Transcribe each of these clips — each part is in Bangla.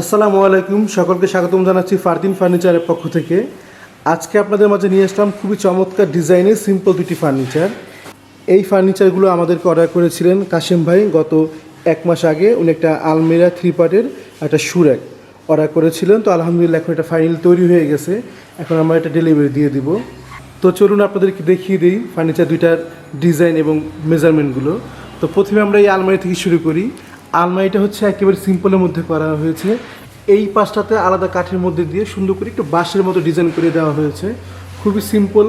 আসসালামু আলাইকুম, সকলকে স্বাগতম জানাচ্ছি ফারদিন ফার্নিচারের পক্ষ থেকে। আজকে আপনাদের মাঝে নিয়ে আসলাম খুবই চমৎকার ডিজাইনের সিম্পল দুটি ফার্নিচার। এই ফার্নিচারগুলো আমাদেরকে অর্ডার করেছিলেন কাশেম ভাই গত এক মাস আগে। উনি একটা আলমেরা থ্রি পার্টের একটা সুরেক অর্ডার করেছিলেন। তো আলহামদুলিল্লাহ এখন এটা ফাইনাল তৈরি হয়ে গেছে। এখন আমরা এটা ডেলিভারি দিয়ে দিব। তো চলুন আপনাদেরকে দেখিয়ে দিই ফার্নিচার দুইটার ডিজাইন এবং মেজারমেন্টগুলো তো প্রথমে আমরা এই আলমারি থেকে শুরু করি। আলমারিটা হচ্ছে একেবারে সিম্পলের মধ্যে করা হয়েছে। এই পাশটাতে আলাদা কাঠের মধ্যে দিয়ে সুন্দর করে একটু বাঁশের মতো ডিজাইন করে দেওয়া হয়েছে। খুবই সিম্পল।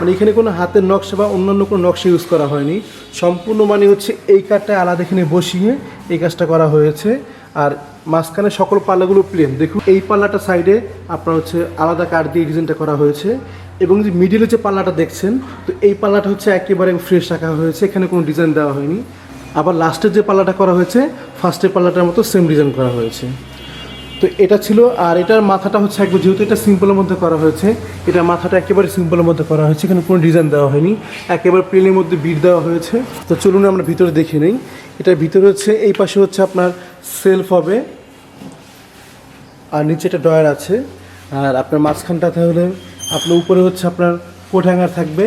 মানে এখানে কোনো হাতের নকশা বা অন্যান্য কোনো নকশা ইউজ করা হয়নি। সম্পূর্ণ মানে হচ্ছে এই কাঠটা আলাদা এখানে বসিয়ে এই কাজটা করা হয়েছে। আর মাঝখানে সকল পাল্লাগুলো প্লেন দেখুন, এই পাল্লাটা সাইডে আপনার হচ্ছে আলাদা কাঠ দিয়ে ডিজাইনটা করা হয়েছে। এবং যে মিডিলে যে পাল্লাটা দেখছেন, তো এই পাল্লাটা হচ্ছে একেবারে ফ্রেশ রাখা হয়েছে। এখানে কোনো ডিজাইন দেওয়া হয়নি। আবার লাস্টের যে পাল্লাটা করা হয়েছে ফার্স্টের পাল্লাটার মতো সেম ডিজাইন করা হয়েছে। তো এটা ছিল, আর এটার মাথাটা হচ্ছে একবার যেহেতু এটা সিম্পলের মধ্যে করা হয়েছে, এটার মাথাটা একেবারে সিম্পলের মধ্যে করা হয়েছে, এখানে কোনো ডিজাইন দেওয়া হয়নি, একেবারে প্লেনের মধ্যে বিট দেওয়া হয়েছে। তো চলুন আমরা ভিতরে দেখে নিই। এটার ভিতরে হচ্ছে, এই পাশে হচ্ছে আপনার সেলফ হবে, আর নিচে একটা ডয়ার আছে, আর আপনার মাঝখানটা তাহলে আপনার উপরে হচ্ছে আপনার কোট হ্যাঙ্গার থাকবে,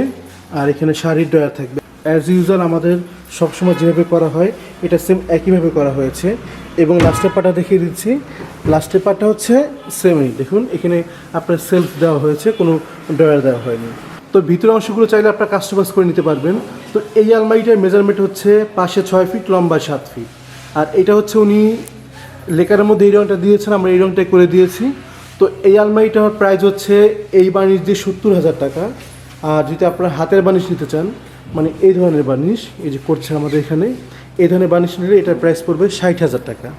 আর এখানে শাড়ির ডয়ার থাকবে। অ্যাজ ইউজুয়াল আমাদের সবসময় যেভাবে করা হয়, এটা সেম একইভাবে করা হয়েছে। এবং লাস্টের পাটা দেখিয়ে দিচ্ছি। লাস্টের পাটা হচ্ছে সেমই দেখুন, এখানে আপনার সেলফ দেওয়া হয়েছে, কোনো ডয়ার দেওয়া হয়নি। তো ভিতরের অংশগুলো চাইলে আপনার কাস্টমাইজ করে নিতে পারবেন। তো এই আলমারিটার মেজারমেন্ট হচ্ছে পাশে ছয় ফিট লম্বা সাত ফিট আর এটা হচ্ছে উনি লেকারের মধ্যে এই রঙটা দিয়েছেন, আমরা এই রঙটাই করে দিয়েছি। তো এই আলমারিটার প্রাইস হচ্ছে এই দিয়ে সত্তর হাজার টাকা। আর যদি আপনারা হাতের বানিশ নিতে চান মানে এই ধরনের বানিশ এই যে করছে আমাদের এখানে, এই ধরনের বানিশ নিলে এটার প্রাইস পড়বে ষাট হাজার টাকা।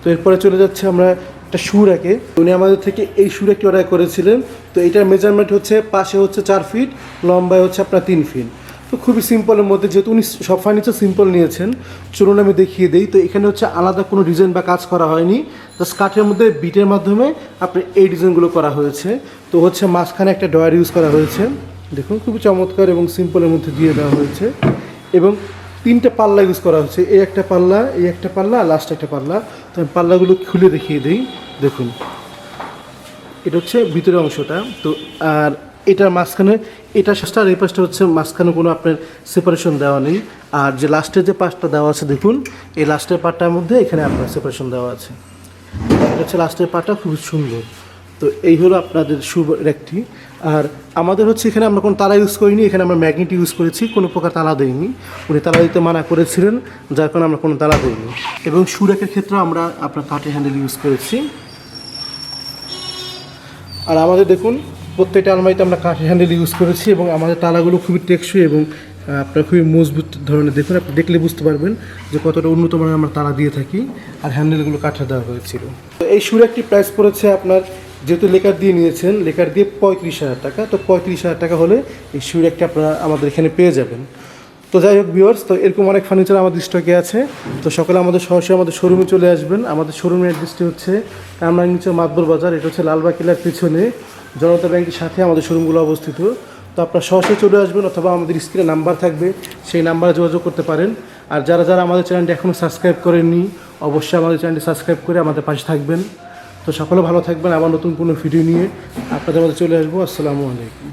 তো এরপরে চলে যাচ্ছে আমরা একটা রাখে উনি আমাদের থেকে এই রাখটি অর্ডার করেছিলেন। তো এটার মেজারমেন্ট হচ্ছে পাশে হচ্ছে চার ফিট লম্বায় হচ্ছে আপনার তিন ফিট তো খুবই সিম্পলের মধ্যে, যেহেতু উনি সব ফার্নিচার সিম্পল নিয়েছেন, চলুন আমি দেখিয়ে দিই। তো এখানে হচ্ছে আলাদা কোনো ডিজাইন বা কাজ করা হয়নি। জাস্ট কাঠের মধ্যে বিটের মাধ্যমে আপনি এই ডিজাইনগুলো করা হয়েছে। তো হচ্ছে মাঝখানে একটা ডয়ার ইউজ করা হয়েছে। দেখুন খুবই চমৎকার এবং সিম্পলের মধ্যে দিয়ে দেওয়া হয়েছে। এবং তিনটে পাল্লা ইউজ করা হয়েছে। এই একটা পাল্লা, এই একটা পাল্লা লাস্ট একটা পাল্লা। তো আমি পাল্লাগুলো খুলে দেখিয়ে দিই। দেখুন, এটা হচ্ছে ভিতরের অংশটা। তো, আর এটার মাঝখানে, এটা শেষটা আর এই পাশটা হচ্ছে মাঝখানে কোনো আপনার সেপারেশন দেওয়া নেই। আর যে লাস্টের যে পাশটা দেওয়া আছে, দেখুন, এই লাস্টের পাটটার মধ্যে এখানে আপনার সেপারেশন দেওয়া আছে। এটা হচ্ছে লাস্টের পাটটা, খুবই সুন্দর। তো এই হলো আপনাদের শুভ একটি। আর আমাদের হচ্ছে এখানে আমরা কোনো তালা ইউজ করিনি, এখানে আমরা ম্যাগনেট ইউজ করেছি, কোনো প্রকার তালা দেইনি। উনি তালা দিতে মানা করেছিলেন, যার কারণে আমরা কোনো তালা দিইনি। এবং সুরেকের ক্ষেত্রে আমরা আপনার কাঠের হ্যান্ডেল ইউজ করেছি। আর আমাদের দেখুন, প্রত্যেকটা আলমারিতে আমরা কাঠের হ্যান্ডেল ইউজ করেছি এবং আমাদের তালাগুলো খুবই টেকসই এবং আপনার খুবই মজবুত ধরনের দেখুন, আপনি দেখলে বুঝতে পারবেন যে কতটা উন্নত মানের আমরা তালা দিয়ে থাকি আর হ্যান্ডেলগুলো কাঠে দেওয়া হয়েছিল। তো এই সুর একটি প্রাইস পড়েছে আপনার যেহেতু লেকার দিয়ে নিয়েছেন লেকার দিয়ে পঁয়ত্রিশ হাজার টাকা, তো পঁয়ত্রিশ হাজার টাকা হলে এই সুর একটি আপনারা আমাদের এখানে পেয়ে যাবেন। তো যাই হোক ভিউয়ার্স তো এরকম অনেক ফার্নিচার আমাদের স্টকে আছে। তো সকালে আমাদের সরাসরি আমাদের শোরুমে চলে আসবেন। আমাদের শোরুমের অ্যাড্রেসটি হচ্ছে কামরাঙ্গি নিচে মাতবর বাজার। এটা হচ্ছে লালবাগ কিলার পিছনে জনতা ব্যাংকের সাথে আমাদের শোরুমগুলো অবস্থিত। তো আপনারা সরাসরি চলে আসবেন অথবা আমাদের স্ক্রিনে নাম্বার থাকবে, সেই নাম্বারে যোগাযোগ করতে পারেন। আর যারা যারা আমাদের চ্যানেলটি এখনও সাবস্ক্রাইব করেননি, অবশ্যই আমাদের চ্যানেলটি সাবস্ক্রাইব করে আমাদের পাশে থাকবেন। তো সকলে ভালো থাকবেন। আবার নতুন কোনো ভিডিও নিয়ে আপনাদের মধ্যে চলে আসব। আসসালামু আলাইকুম।